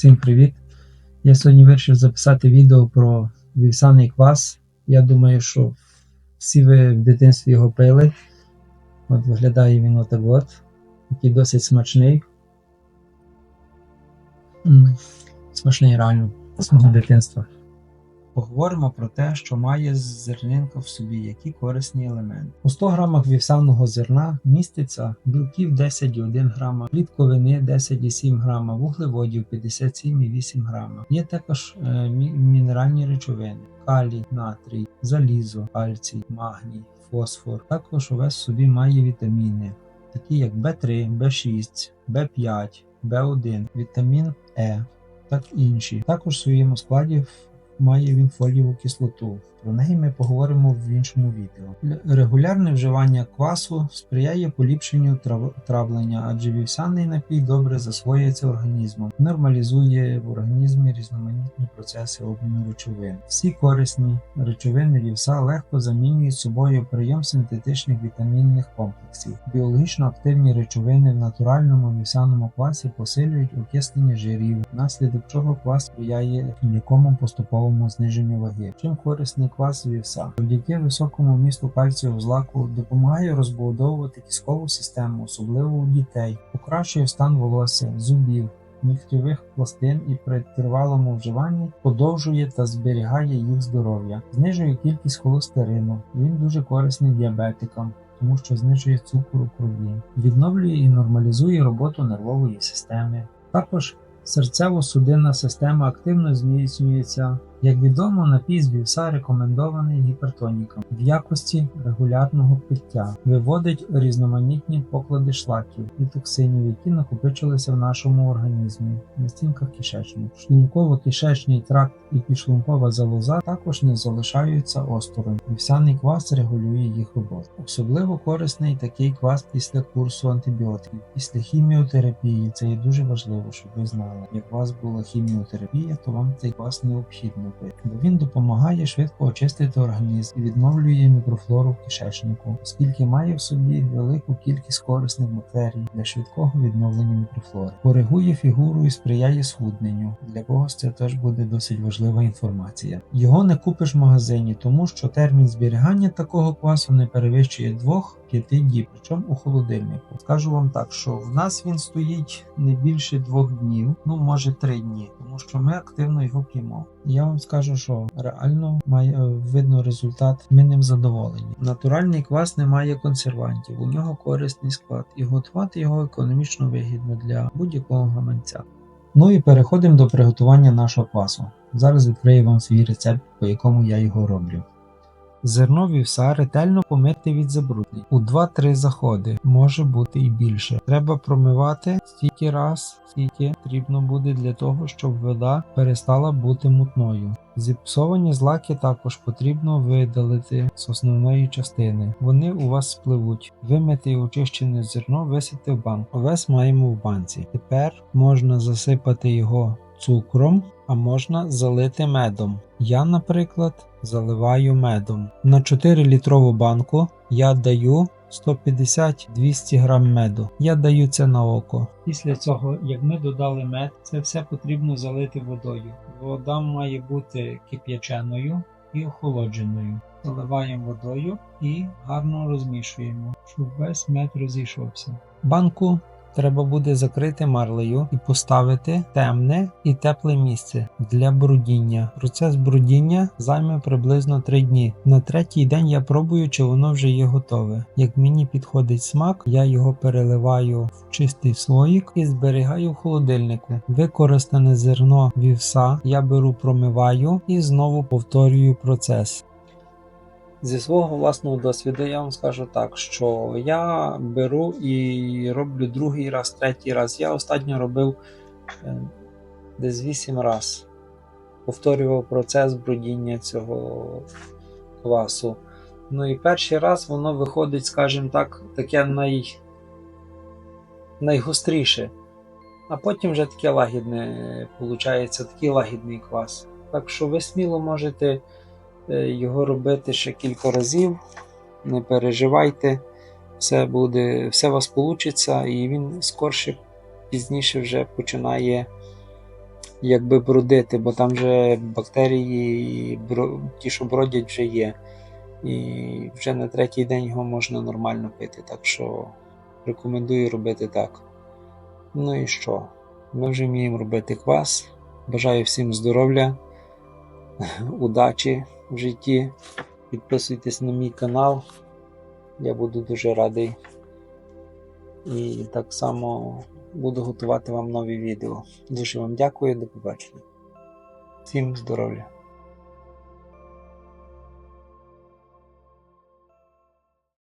Всім привіт! Я сьогодні вирішив записати відео про вівсяний квас. Я думаю, що всі ви в дитинстві його пили. От виглядає він отак от. Такий досить смачний. Смачний реально з мого дитинства. Поговоримо про те, що має зернинка в собі, які корисні елементи. У 100 грамах вівсяного зерна міститься білків 10,1 грама, клітковини 10,7 грама, вуглеводів 57,8 грама. Є також е, мінеральні речовини: калій, натрій, залізо, кальцій, магній, фосфор. Також увесь в собі має вітаміни, такі як В3, В6, В5, В1, вітамін Е так інші. Також в своєму складі має він фолієву кислоту. Про неї ми поговоримо в іншому відео. Регулярне вживання квасу сприяє поліпшенню трав- травлення, адже вівсяний напій добре засвоюється організмом, нормалізує в організмі різноманітні процеси обміну речовин. Всі корисні речовини вівса легко замінюють собою прийом синтетичних вітамінних комплексів. Біологічно активні речовини в натуральному вівсяному квасі посилюють окислення жирів, внаслідок чого квас сприяє м'якому поступовому зниженню ваги. Чим корисний квас вівса? Завдяки високому місту кальцію в злаку допомагає розбудовувати кісткову систему, особливо у дітей, покращує стан волосся, зубів. Нігтєвих пластин і при тривалому вживанні подовжує та зберігає їх здоров'я, знижує кількість холестерину. Він дуже корисний діабетикам, тому що знижує цукор у крові, відновлює і нормалізує роботу нервової системи. Також серцево-судинна система активно зміцнюється. Як відомо, напій з вівса рекомендований гіпертонікам в якості регулярного пиття, виводить різноманітні поклади шлаків і токсинів, які накопичилися в нашому організмі на стінках кишечника. Шлунково-кишечний тракт і підшлункова залоза також не залишаються осторонь. Вівсяний квас регулює їх роботу. Особливо корисний такий квас після курсу антибіотиків, після хіміотерапії. Це є дуже важливо, щоб ви знали. Як у вас була хіміотерапія, то вам цей квас необхідно пити, бо він допомагає швидко очистити організм і відновлює мікрофлору в кишечнику, оскільки має в собі велику кількість корисних бактерій для швидкого відновлення мікрофлори. Коригує фігуру і сприяє схудненню. Для когось це теж буде досить важлива інформація. Його не купиш в магазині, тому що термін зберігання такого квасу не перевищує 2-5 діб, причому у холодильнику. Скажу вам так, що в нас він стоїть не більше двох днів, ну може три дні, тому що ми активно його п'ємо. Я вам скажу, що реально має е, видно результат. Ми ним задоволені. Натуральний квас не має консервантів, у нього корисний склад, і готувати його економічно вигідно для будь-якого гаманця. Ну і переходимо до приготування нашого квасу. Зараз відкрию вам свій рецепт, по якому я його роблю. Зерно вівса ретельно помити від забруднень. У 2-3 заходи, може бути і більше. Треба промивати стільки раз, скільки потрібно буде для того, щоб вода перестала бути мутною. Зіпсовані злаки також потрібно видалити з основної частини. Вони у вас спливуть. Вимити і очищене зерно висити в банк. Овес маємо в банці. Тепер можна засипати його цукром, а можна залити медом. Я, наприклад, заливаю медом. На 4 літрову банку я даю 150-200 грам меду. Я даю це на око. Після цього, як ми додали мед, це все потрібно залити водою. Вода має бути кип'яченою і охолодженою. Заливаємо водою і гарно розмішуємо, щоб весь мед розійшовся. Банку треба буде закрити марлею і поставити темне і тепле місце для брудіння. Процес брудіння займе приблизно 3 дні. На третій день я пробую, чи воно вже є готове. Як мені підходить смак, я його переливаю в чистий слоїк і зберігаю в холодильнику. Використане зерно вівса я беру, промиваю і знову повторюю процес. Зі свого власного досвіду я вам скажу так, що я беру і роблю другий раз, третій раз. Я останньо робив е, десь 8 раз. Повторював процес брудіння цього квасу. Ну і перший раз воно виходить, скажімо так, таке най... найгостріше. А потім вже таке лагідне, виходить, такий лагідний квас. Так що ви сміло можете його робити ще кілька разів. Не переживайте, все буде, все у вас вийде, і він скорше, пізніше вже починає якби брудити, бо там вже бактерії, і ті, що бродять, вже є. І вже на третій день його можна нормально пити. Так що рекомендую робити так. Ну і що? Ми вже вміємо робити квас. Бажаю всім здоров'я, удачі в житті. Підписуйтесь на мій канал. Я буду дуже радий. І так само буду готувати вам нові відео. Дуже вам дякую, до побачення. Всім здоров'я!